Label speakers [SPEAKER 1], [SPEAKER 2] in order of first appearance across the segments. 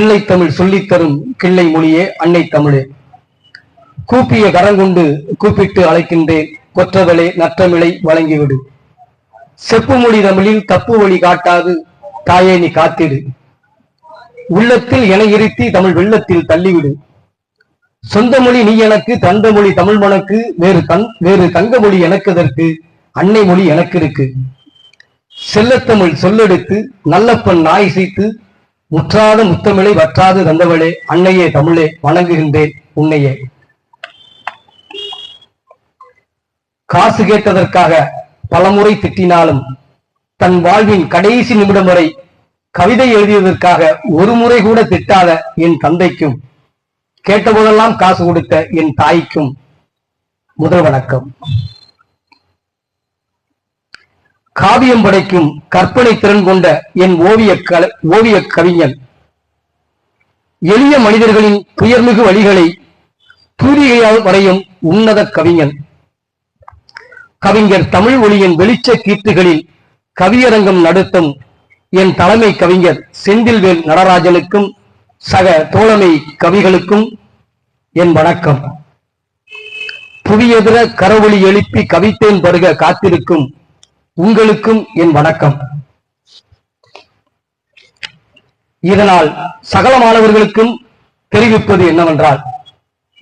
[SPEAKER 1] பிள்ளை தமிழ் சொல்லித்தரும் கிள்ளை மொழியே அன்னை தமிழே. கூப்பிய கரங்கொண்டு கூப்பிட்டு அழைக்கின்றேன் கொற்றவளே நற்றமிழை வழங்கிவிடு. செப்பு மொழி தமிழில் தப்பு வழி காட்டாது தாயே நீ காத்திடு. உள்ளத்தில் என இருத்தி தமிழ் வெள்ளத்தில் தள்ளிவிடு. சொந்த மொழி நீ எனக்கு தந்த மொழி தமிழ் மனக்கு வேறு தன் வேறு தங்க மொழி எனக்குதற்கு அன்னை மொழி எனக்கு இருக்கு செல்லத்தமிழ் சொல்லெடுத்து நல்லப்பன் நாய் இசைத்து முற்றாத முத்தமிழை வற்றாது தந்தவளே அன்னையே தமிழே வணங்குகின்றேன் உன்னையே. காசு கேட்டதற்காக பலமுறை திட்டினாலும் தன் வாழ்வின் கடைசி நிமிடம் வரை கவிதை எழுதியதற்காக ஒரு முறை கூட திட்டாத என் தந்தைக்கும் கேட்டபோதெல்லாம் காசு கொடுத்த என் தாய்க்கும் முதல் வணக்கம். காவியம் படைக்கும் கற்பனை திறன் கொண்ட என் ஓவிய கல ஓவிய கவிஞன். எளிய மனிதர்களின் துயர்மிகு வழிகளை தூரிகையால் வரையும் உன்னத கவிஞன். கவிஞர் தமிழ் ஒளியின் வெளிச்ச கீர்த்திகளில் கவியரங்கம் நடத்தும் என் தலைமை கவிஞர் செந்தில்வேல் நடராஜனுக்கும் சக தோழமை கவிகளுக்கும் என் வணக்கம். புவியெதிர கரவொளி எழுப்பி கவித்தேன் பருக காத்திருக்கும் உங்களுக்கும் என் வணக்கம். இதனால் சகல மாணவர்களுக்கும் தெரிவிப்பது என்னவென்றால்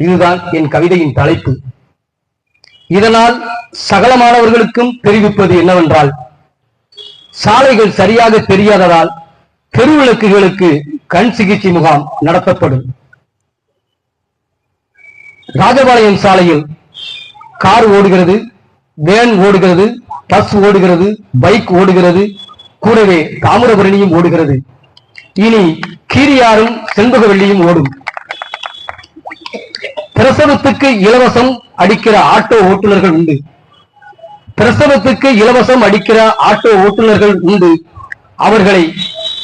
[SPEAKER 1] இதுதான் என் கவிதையின் தலைப்பு. இதனால் சகல மாணவர்களுக்கும் தெரிவிப்பது என்னவென்றால் சாலைகள் சரியாக தெரியாததால் தெருவிளக்குகளுக்கு கண் சிகிச்சை முகாம் நடத்தப்படும். ராஜபாளையம் சாலையில் கார் ஓடுகிறது வேன் ஓடுகிறது பஸ் ஓடுகிறது பைக் ஓடுகிறது கூடவே தாமிரபரணியும் ஓடுகிறது. இனி கீரியாரும் செண்பகவெள்ளியும் ஓடும். பிரசவத்துக்கு இலவசம் அடிக்கிற ஆட்டோ ஓட்டுநர்கள் உண்டு. பிரசவத்துக்கு இலவசம் அடிக்கிற ஆட்டோ ஓட்டுநர்கள் உண்டு. அவர்களை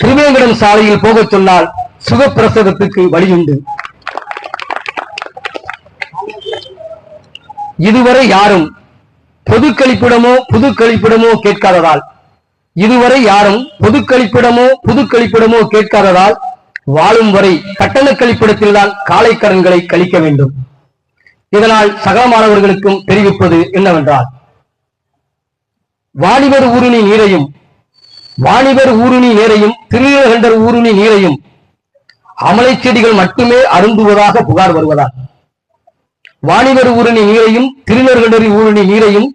[SPEAKER 1] திருவேங்கடம் சாலையில் போகச் சொன்னால் சுகப்பிரசவத்துக்கு வழியுண்டு. இதுவரை யாரும் பொது கழிப்பிடமோ புது கழிப்பிடமோ கேட்காததால். இதுவரை யாரும் பொது கழிப்பிடமோ புது கழிப்பிடமோ கேட்காததால் வாழும் வரை கட்டண கழிப்பிடத்தில் தான் காலை கடன்களை கழிக்க வேண்டும். இதனால் சக மாணவர்களுக்கும் தெரிவிப்பது என்னவென்றால் வாணிபர் ஊருணி நீரையும் வாணிபர் ஊருணி நீரையும் திருநீலகண்டர் ஊருணி நீரையும் அமலை செடிகள் மட்டுமே அருந்துவதாக புகார் வருவதால். வாணிபர் ஊரணி நீரையும் திருநீலகண்டர் ஊருணி நீரையும்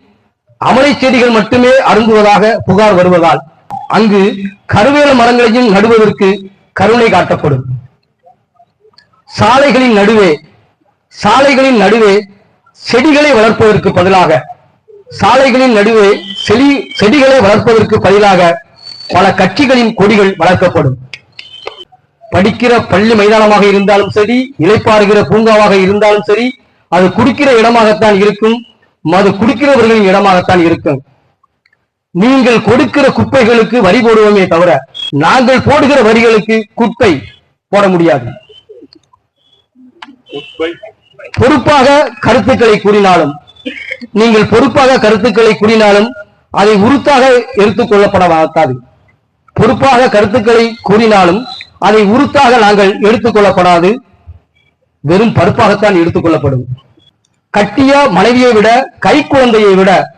[SPEAKER 1] அமலை செடிகள் மட்டுமே அருந்துவதாக புகார் வருவதால் அங்கு கருவேல மரங்களையும் நடுவதற்கு கருணை காட்டப்படும். சாலைகளின் நடுவே சாலைகளின் நடுவே செடிகளை வளர்ப்பதற்கு பதிலாக சாலைகளின் நடுவே செடி செடிகளை வளர்ப்பதற்கு பதிலாக பல கட்சிகளின் கொடிகள் வளர்க்கப்படும். படிக்கிற பள்ளி மைதானமாக இருந்தாலும் சரி இலைப்பாறுகிற பூங்காவாக இருந்தாலும் சரி அது குடிக்கிற இடமாகத்தான் இருக்கும் அது குடிக்கிறவர்களின் இடமாகத்தான் இருக்கும். நீங்கள் கொடுக்கிற குப்பைகளுக்கு வரி போடுவோமே தவிர நாங்கள் போடுகிற வரிகளுக்கு குப்பை போட முடியாது. பொறுப்பாக கருத்துக்களை கூறினாலும் நீங்கள் பொறுப்பாக கருத்துக்களை கூறினாலும் அதை உறுத்தாக எடுத்துக் கொள்ளப்பட மாட்டாது பொறுப்பாக கருத்துக்களை கூறினாலும் அதை உறுத்தாக நாங்கள் எடுத்துக் கொள்ளப்படாது. வெறும் பருப்பாகத்தான் எடுத்துக் கொள்ளப்படும். கட்டிய மனைவியை விட கை குழந்தையை விட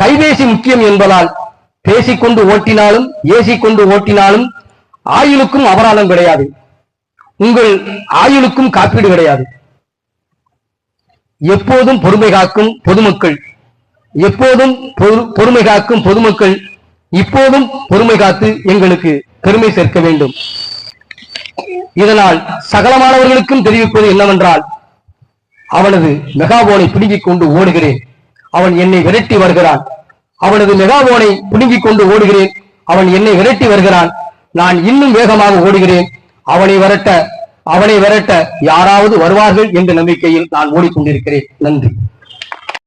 [SPEAKER 1] கைபேசி முக்கியம் என்பதால் பேசிக்கொண்டு ஓட்டினாலும் ஏசி கொண்டு ஓட்டினாலும் ஆயுளுக்கும் அபராதம் கிடையாது. உங்கள் ஆயுளுக்கும் காப்பீடு கிடையாது. எப்போதும் பொறுமை காக்கும் பொதுமக்கள். எப்போதும் பொறுமை காக்கும் பொதுமக்கள் இப்போதும் பொறுமை காத்து எங்களுக்கு பெருமை சேர்க்க வேண்டும். இதனால் சகலமானவர்களுக்கும் தெரிவிப்பது என்னவென்றால் அவனது மெகாபோனை பிடுங்கிக் கொண்டு ஓடுகிறேன். அவன் என்னை விரட்டி வருகிறான். அவனது மெகாபோனை பிடுங்கிக் கொண்டு ஓடுகிறேன். அவன் என்னை விரட்டி வருகிறான். நான் இன்னும் வேகமாக ஓடுகிறேன். அவனை விரட்ட அவனை விரட்ட யாராவது வருவார்கள் என்ற நம்பிக்கையில் நான் ஓடிக்கொண்டிருக்கிறேன். நன்றி.